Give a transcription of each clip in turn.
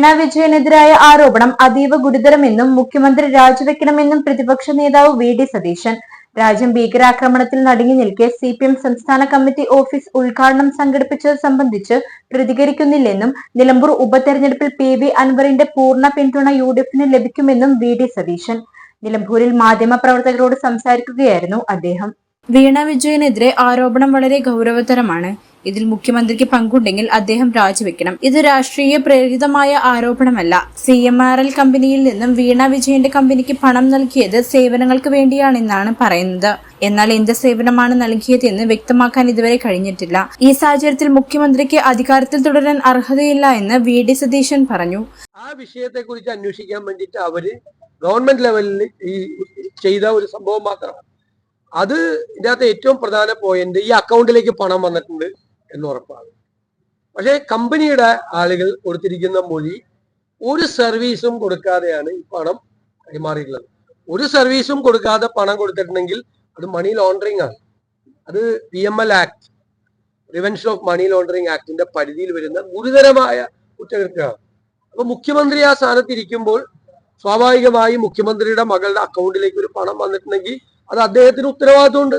വീണ വിജയനെതിരായ ആരോപണം അതീവ ഗുരുതരമെന്നും മുഖ്യമന്ത്രി രാജിവെക്കണമെന്നും പ്രതിപക്ഷ നേതാവ് വി ഡി സതീശൻ. രാജ്യം ഭീകരാക്രമണത്തിൽ നടുങ്ങി നിൽക്കെ സി പി എം സംസ്ഥാന കമ്മിറ്റി ഓഫീസ് ഉദ്ഘാടനം സംഘടിപ്പിച്ചത് സംബന്ധിച്ച് പ്രതികരിക്കുന്നില്ലെന്നും നിലമ്പൂർ ഉപതെരഞ്ഞെടുപ്പിൽ പി വി അൻവറിന്റെ പൂർണ പിന്തുണ യു ഡി എഫിന് ലഭിക്കുമെന്നും വി ഡി സതീശൻ. നിലമ്പൂരിൽ മാധ്യമപ്രവർത്തകരോട് സംസാരിക്കുകയായിരുന്നു അദ്ദേഹം. വീണ വിജയനെതിരെ ആരോപണം വളരെ ഗൗരവതരമാണ്. ഇതിൽ മുഖ്യമന്ത്രിക്ക് പങ്കുണ്ടെങ്കിൽ അദ്ദേഹം രാജിവെക്കണം. ഇത് രാഷ്ട്രീയ പ്രേരിതമായ ആരോപണമല്ല. സി എം ആർ എൽ കമ്പനിയിൽ നിന്നും വീണ വിജയന്റെ കമ്പനിക്ക് പണം നൽകിയത് സേവനങ്ങൾക്ക് വേണ്ടിയാണെന്നാണ് പറയുന്നത്. എന്നാൽ എന്ത് സേവനമാണ് നൽകിയതെന്ന് വ്യക്തമാക്കാൻ ഇതുവരെ കഴിഞ്ഞിട്ടില്ല. ഈ സാഹചര്യത്തിൽ മുഖ്യമന്ത്രിക്ക് അധികാരത്തിൽ തുടരാൻ അർഹതയില്ല എന്ന് വി ഡി സതീശൻ പറഞ്ഞു. ആ വിഷയത്തെ കുറിച്ച് അന്വേഷിക്കാൻ വേണ്ടിട്ട് അവർ ഗവൺമെന്റ് ലെവലിൽ ഈ ചെയ്ത ഒരു സംഭവം മാത്രമാണ് അത് ഇതിനകത്ത് ഏറ്റവും പ്രധാന പോയിന്റ് ഈ അക്കൗണ്ടിലേക്ക് പണം വന്നിട്ടുണ്ട്. എന്ന് ഉറപ്പാണ് പക്ഷേ കമ്പനിയുടെ ആളുകൾ കൊടുത്തിരിക്കുന്ന മൊഴി ഒരു സർവീസും കൊടുക്കാതെയാണ് ഈ പണം കൈമാറിയിട്ടുള്ളത്. ഒരു സർവീസും കൊടുക്കാതെ പണം കൊടുത്തിട്ടുണ്ടെങ്കിൽ അത് മണി ലോണ്ടറിങ് ആണ്. അത് P M L act prevention of money laundering ആക്ടിന്റെ പരിധിയിൽ വരുന്ന ഗുരുതരമായ കുറ്റകൃത്യമാണ്. അപ്പൊ മുഖ്യമന്ത്രി ആ സ്ഥാനത്തിരിക്കുമ്പോൾ സ്വാഭാവികമായി മുഖ്യമന്ത്രിയുടെ മകളുടെ അക്കൗണ്ടിലേക്ക് ഒരു പണം വന്നിട്ടുണ്ടെങ്കിൽ അത് അദ്ദേഹത്തിന് ഉത്തരവാദിത്വമുണ്ട്.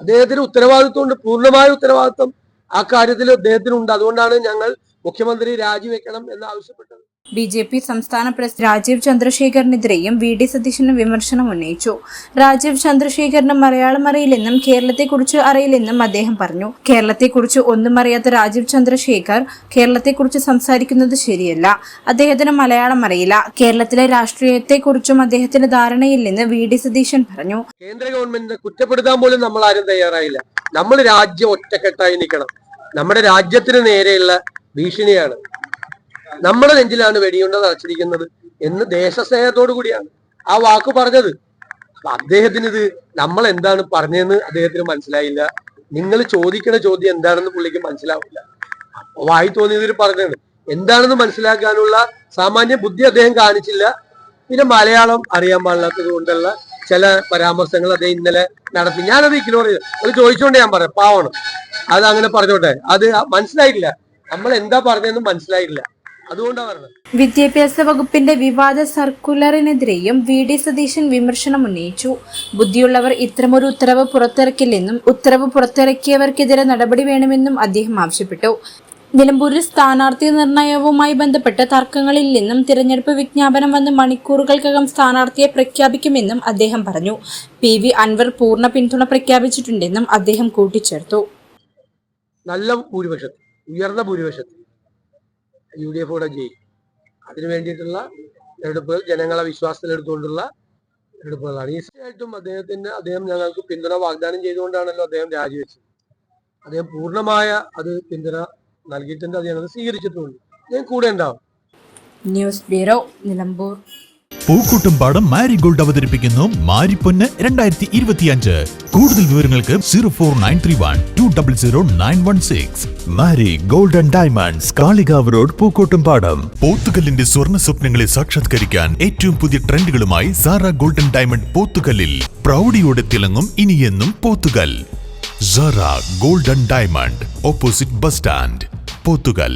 അദ്ദേഹത്തിന് ഉത്തരവാദിത്വമുണ്ട് പൂർണമായ ഉത്തരവാദിത്വം ആ കാര്യത്തിൽ അദ്ദേഹത്തിനുണ്ട്. അതുകൊണ്ടാണ് ഞങ്ങൾ മുഖ്യമന്ത്രി രാജിവെക്കണം എന്ന് ആവശ്യപ്പെട്ടത്. ബി ജെ പി സംസ്ഥാന പ്രസിഡന്റ് രാജീവ് ചന്ദ്രശേഖറിനെതിരെയും വി ഡി സതീശന് വിമർശനം ഉന്നയിച്ചു. രാജീവ് ചന്ദ്രശേഖറിന് മലയാളം അറിയില്ലെന്നും കേരളത്തെക്കുറിച്ച് അറിയില്ലെന്നും അദ്ദേഹം പറഞ്ഞു. കേരളത്തെക്കുറിച്ച് ഒന്നും അറിയാത്ത രാജീവ് ചന്ദ്രശേഖർ കേരളത്തെക്കുറിച്ച് സംസാരിക്കുന്നത് ശരിയല്ല. അദ്ദേഹത്തിന് മലയാളം അറിയില്ല. കേരളത്തിലെ രാഷ്ട്രീയത്തെക്കുറിച്ചും അദ്ദേഹത്തിന് ധാരണയില്ലെന്ന് വി ഡി സതീശൻ പറഞ്ഞു. കേന്ദ്ര ഗവൺമെന്റിനെ കുറ്റപ്പെടുത്താൻ പോലും നമ്മൾ ആരും തയ്യാറായില്ല. നമ്മൾ രാജ്യം ഒറ്റക്കെട്ടായി നിൽക്കണം. നമ്മുടെ രാജ്യത്തിന് നേരെയുള്ള ഭീഷണിയാണ്. നമ്മുടെ നെഞ്ചിലാണ് വെടിയുണ്ട തറച്ചിരിക്കുന്നത് എന്ന് ദേശസ്നേഹത്തോടു കൂടിയാണ്. ആ വാക്ക് പറഞ്ഞത്. അപ്പൊ അദ്ദേഹത്തിന് ഇത് നമ്മൾ എന്താണ് പറഞ്ഞതെന്ന് അദ്ദേഹത്തിന് മനസ്സിലായില്ല. നിങ്ങൾ ചോദിക്കുന്ന ചോദ്യം എന്താണെന്ന് പുള്ളിക്ക് മനസ്സിലാവില്ല. വായി തോന്നിയതിൽ പറഞ്ഞത് എന്താണെന്ന് മനസ്സിലാക്കാനുള്ള സാമാന്യ ബുദ്ധി അദ്ദേഹം കാണിച്ചില്ല. പിന്നെ മലയാളം അറിയാൻ പാടില്ലാത്തത് കൊണ്ടുള്ള ചില പരാമർശങ്ങൾ അദ്ദേഹം ഇന്നലെ നടത്തി. ഞാനത് ഇഗ്നോർ ചെയ്തു. അത് ചോദിച്ചോണ്ട് ഞാൻ പറയാം. പാവണം അത് അങ്ങനെ പറഞ്ഞോട്ടെ. അത് മനസ്സിലായിട്ടില്ല. നമ്മൾ എന്താ പറഞ്ഞതെന്ന് മനസ്സിലായിട്ടില്ല. വിദ്യാഭ്യാസ വകുപ്പിന്റെ വിവാദ സർക്കുലറിനെതിരെയും വി ഡി സതീശൻ വിമർശനം ഉന്നയിച്ചു. ബുദ്ധിയുള്ളവർ ഇത്തരമൊരു ഉത്തരവ് പുറത്തിറക്കില്ലെന്നും ഉത്തരവ് പുറത്തിറക്കിയവർക്കെതിരെ നടപടി വേണമെന്നും അദ്ദേഹം ആവശ്യപ്പെട്ടു. നിലമ്പൂരിൽ സ്ഥാനാർത്ഥി നിർണയവുമായി ബന്ധപ്പെട്ട് തർക്കങ്ങളിൽ നിന്നും തിരഞ്ഞെടുപ്പ് വിജ്ഞാപനം വന്ന് മണിക്കൂറുകൾക്കകം സ്ഥാനാർത്ഥിയെ പ്രഖ്യാപിക്കുമെന്നും അദ്ദേഹം പറഞ്ഞു. പി വി അൻവർ പൂർണ പിന്തുണ പ്രഖ്യാപിച്ചിട്ടുണ്ടെന്നും അദ്ദേഹം കൂട്ടിച്ചേർത്തു. നല്ല ഭൂരിപക്ഷത്തിൽ ഉയർന്ന ഭൂരിപക്ഷത്തിൽ യു ഡി എഫോടെ ജയിക്കും അതിനു വേണ്ടിയിട്ടുള്ള തെരഞ്ഞെടുപ്പുകൾ ജനങ്ങളെ വിശ്വാസത്തിലെടുത്തുകൊണ്ടുള്ള തെരഞ്ഞെടുപ്പുകളാണ്. തീർച്ചയായിട്ടും അദ്ദേഹത്തിന് അദ്ദേഹം ഞങ്ങൾക്ക് പിന്തുണ വാഗ്ദാനം ചെയ്തുകൊണ്ടാണല്ലോ അദ്ദേഹം രാജിവെച്ചത്. അദ്ദേഹം പൂർണമായ അത് പിന്തുണ നൽകിയിട്ടുണ്ട്. അത് ഞങ്ങൾ സ്വീകരിച്ചിട്ടുമുണ്ട് ഞാൻ കൂടെ ഉണ്ടാവും. News bureau Nilambur. Pookkottumpadam marigold അവതരിപ്പിക്കുന്നു മാരിപ്പൊന്ന് രണ്ടായിരത്തി ഇരുപത്തിയഞ്ച് കൂടുതൽ വിവരങ്ങൾക്ക് zero four nine three one two double zero nine one six. Mari golden and diamonds Kalikavu road Pookkottumpadam. പോത്തുകല്ലിന്റെ സ്വർണ സ്വപ്നങ്ങളെ സാക്ഷാത്കരിക്കാൻ ഏറ്റവും പുതിയ ട്രെൻഡുകളുമായി സാറ ഗോൾഡൻ ഡയമണ്ട് പോത്തുകല്ലിൽ. പ്രൗഢിയോടെ തിളങ്ങും ഇനിയെന്നും Pothukal. Sara golden diamond opposite bus stand. Pothukal